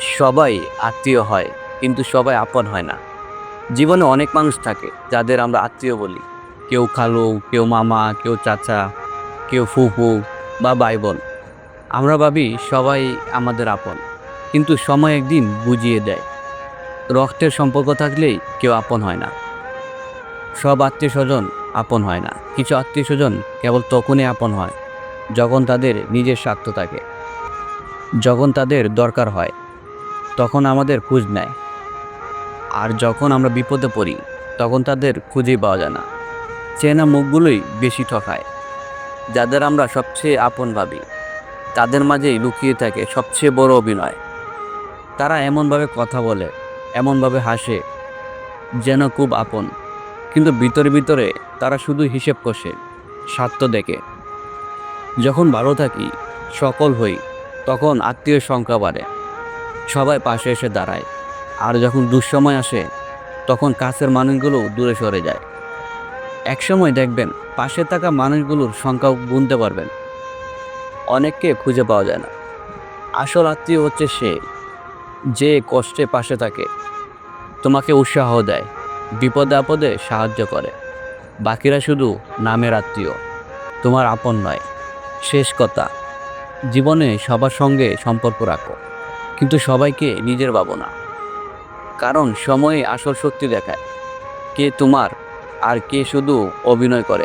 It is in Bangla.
সবাই আত্মীয় হয়, কিন্তু সবাই আপন হয় না। জীবনে অনেক মানুষ থাকে, যাদের আমরা আত্মীয় বলি। কেউ খালু, কেউ মামা, কেউ চাচা, কেউ ফুফু বা ভাই বোন আমরা ভাবি সবাই আমাদের আপন, কিন্তু সময় একদিন বুঝিয়ে দেয়। রক্তের সম্পর্ক থাকলেই কেউ আপন হয় না। সব আত্মীয় স্বজন আপন হয় না। কিছু আত্মীয় স্বজন কেবল তখনই আপন হয়, যখন তাদের নিজের স্বার্থ থাকে, যখন তাদের দরকার হয়। তখন আমাদের খোঁজ নেয়। আর যখন আমরা বিপদে পড়ি, তখন তাদের খুঁজেই পাওয়া যায় না। চেনা মুখগুলোই বেশি ঠকায়। যাদের আমরা সবচেয়ে আপন ভাবি, তাদের মাঝেই লুকিয়ে থাকে সবচেয়ে বড় অভিনয়। তারা এমনভাবে কথা বলে, এমনভাবে হাসে, যেন খুব আপন। কিন্তু ভিতরে ভিতরে তারা শুধু হিসেব কষে, স্বার্থ দেখে। যখন ভালো থাকি সকল হই, তখন আত্মীয় সংখ্যা বাড়ে। সবাই পাশে এসে দাঁড়ায়। আর যখন দুঃসময় আসে, তখন কাছের মানুষগুলো দূরে সরে যায়। একসময় দেখবেন, পাশে থাকা মানুষগুলোর সংখ্যাও গুনতে পারবেন। অনেককে খুঁজে পাওয়া যায় না। আসল আত্মীয় হচ্ছে সে, যে কষ্টে পাশে থাকে। তোমাকে উৎসাহ দেয়, বিপদে আপদে সাহায্য করে। বাকিরা শুধু নামের আত্মীয়, তোমার আপন নয়, শেষ কথা। জীবনে সবার সঙ্গে সম্পর্ক রাখো। কিন্তু সবাইকে নিজের ভাবো না কারণ সময়ে আসল শক্তি দেখায়। কে তোমার আর কে শুধু অভিনয় করে।